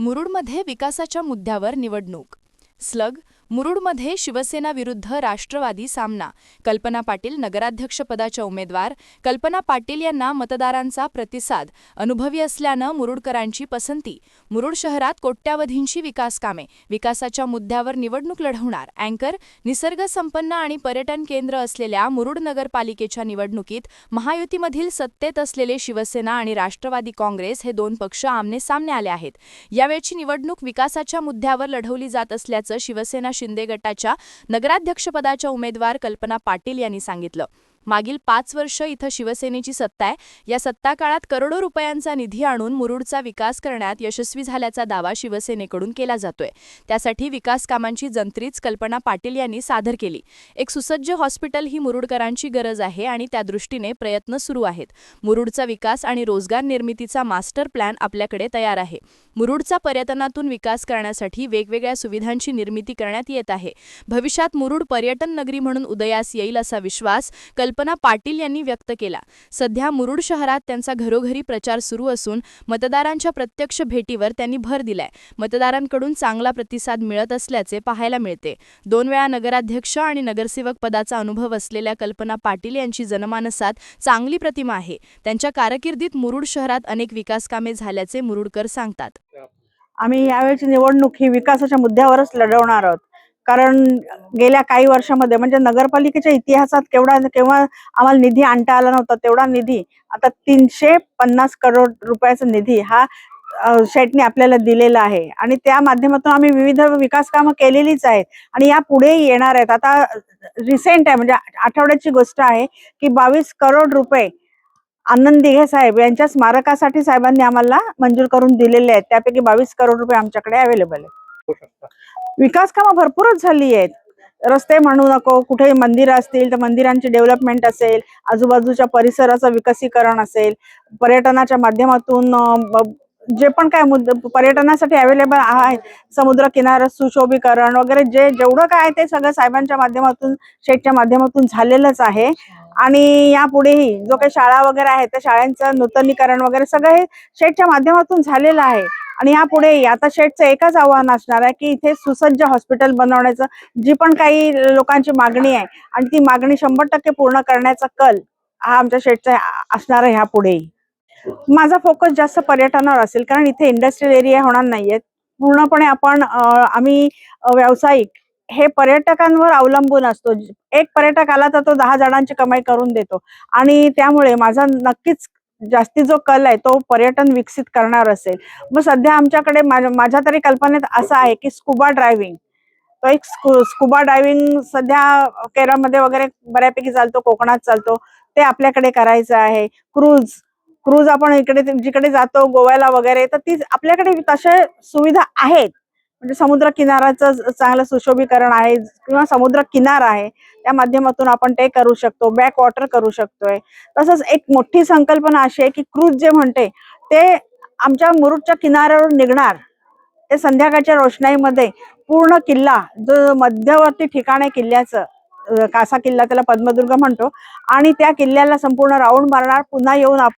मुरुडमध्ये विकासाच्या मुद्द्यावर निवडणूक. स्लग मुरुडमध्ये शिवसेना विरुद्ध राष्ट्रवादी सामना. कल्पना पाटील नगराध्यक्षपदाच्या उमेदवार. कल्पना पाटील यांना मतदारांचा प्रतिसाद. अनुभवी असल्यानं मुरुडकरांची पसंती. मुरुड शहरात कोट्यावधींची विकास कामे विकासाच्या मुद्द्यावर निवडणूक लढवणार. अँकर निसर्गसंपन्न आणि पर्यटन केंद्र असलेल्या मुरुड नगरपालिकेच्या निवडणुकीत महायुतीमधील सत्तेत असलेले शिवसेना आणि राष्ट्रवादी काँग्रेस हे दोन पक्ष आमने सामने आले आहेत. यावेळची निवडणूक विकासाच्या मुद्द्यावर लढवली जात असल्याचं शिवसेना शिंदे गटाच्या नगराध्यक्षपदाच्या उमेदवार कल्पना पाटील यांनी सांगितलं. मागील पाच वर्ष इथं शिवसेनेची सत्ता आहे. या सत्ता काळात करोडो रुपयांचा निधी आणून मुरुडचा विकास करण्यात यशस्वी झाल्याचा दावा शिवसेनेकडून केला जातोय. त्यासाठी विकास कामांची जंत्रीच कल्पना पाटील यांनी सादर केली. एक सुसज्ज हॉस्पिटल ही मुरुडकरांची गरज आहे आणि त्या दृष्टीने प्रयत्न सुरू आहेत. मुरुडचा विकास आणि रोजगार निर्मितीचा मास्टर प्लॅन आपल्याकडे तयार आहे. मुरुडचा पर्यटनातून विकास करण्यासाठी वेगवेगळ्या सुविधांची निर्मिती करण्यात येत आहे. भविष्यात मुरुड पर्यटन नगरी म्हणून उदयास येईल असा विश्वास कल्पना पाटील यांनी व्यक्त केला. सध्या मुरुड शहरात त्यांचा घरोघरी प्रचार सुरू असून मतदारांच्या प्रत्यक्ष भेटीवर त्यांनी भर दिलाय. मतदारांकडून चांगला प्रतिसाद मिळत असल्याचे पाहायला मिळते. दोन वेळा नगराध्यक्ष आणि नगरसेवक पदाचा अनुभव असलेल्या कल्पना पाटील यांची जनमानसात चांगली प्रतिमा आहे. त्यांच्या कारकिर्दीत मुरुड शहरात अनेक विकास कामे झाल्याचे मुरुडकर सांगतात. आम्ही यावेळची निवडणूक ही विकासाच्या मुद्द्यावरच लढवणार आहोत. कारण गेल्या काही वर्षामध्ये म्हणजे नगरपालिकेच्या इतिहासात केवढा केव्हा आम्हाला निधी आणता आला नव्हता तेवढा निधी आता तीनशे पन्नास करोड रुपयाचा निधी हा शेटने आपल्याला दिलेला आहे. आणि त्या माध्यमातून आम्ही विविध विकास कामं केलेलीच आहेत. आणि या पुढे येणार आहेत. आता रिसेंट आहे म्हणजे आठवड्याची गोष्ट आहे की बावीस करोड रुपये आनंद दिघे साहेब यांच्या स्मारकासाठी साहेबांनी आम्हाला मंजूर करून दिलेले आहेत. त्यापैकी बावीस करोड रुपये आमच्याकडे अवेलेबल आहेत. विकास कामं भरपूरच झाली आहेत. रस्ते म्हणू नको कुठे मंदिरं असतील तर मंदिरांची डेव्हलपमेंट असेल आजूबाजूच्या परिसराचं विकसीकरण असेल पर्यटनाच्या माध्यमातून जे पण काय मुद्दे पर्यटनासाठी अवेलेबल आहे समुद्र किनारा सुशोभीकरण वगैरे जे जेवढं काय आहे ते सगळं साहेबांच्या माध्यमातून शेठच्या माध्यमातून झालेलंच आहे. आणि यापुढेही जो काही शाळा वगैरे आहे त्या शाळांचं नूतनीकरण वगैरे सगळं हे शेठच्या माध्यमातून झालेलं आहे. आणि यापुढे आता शेटचं एकच आव्हान असणार आहे की इथे सुसज्ज हॉस्पिटल बनवण्याचं जी पण काही लोकांची मागणी आहे आणि ती मागणी शंभर टक्के पूर्ण करण्याचा कल हा आमच्या शेटचा असणार आहे ह्यापुढेही माझा फोकस जास्त पर्यटनावर असेल कारण इथे इंडस्ट्रियल एरिया होणार नाहीयेत पूर्णपणे आपण आम्ही व्यावसायिक हे पर्यटकांवर अवलंबून असतो. एक पर्यटक आला तर तो दहा जणांची कमाई करून देतो. आणि त्यामुळे माझा नक्कीच जास्ती जो कल आहे तो पर्यटन विकसित करणार असेल. मग सध्या आमच्याकडे माझ्या तरी कल्पनेत असं आहे की स्कुबा ड्रायव्हिंग तो एक स्कु स्कुबा ड्रायव्हिंग सध्या केरळमध्ये वगैरे बऱ्यापैकी चालतो कोकणात चालतो ते आपल्याकडे करायचं आहे. क्रूज क्रूज आपण इकडे जिकडे जातो गोव्याला वगैरे तर ती आपल्याकडे तशा सुविधा आहेत. म्हणजे समुद्र किनाऱ्याचं चांगलं सुशोभीकरण आहे किंवा समुद्र किनारा आहे त्या माध्यमातून आपण ते करू शकतो बॅक वॉटर करू शकतोय. तसंच एक मोठी संकल्पना अशी आहे की क्रूज जे म्हणते ते आमच्या मुरुडच्या किनाऱ्यावर निघणार. ते संध्याकाळच्या रोषणाईमध्ये पूर्ण किल्ला जो मध्यवर्ती ठिकाण आहे किल्ल्याचं कासा किल्ला त्याला पद्मदुर्ग म्हणतो आणि त्या किल्ल्याला संपूर्ण राऊंड मारणार पुन्हा येऊन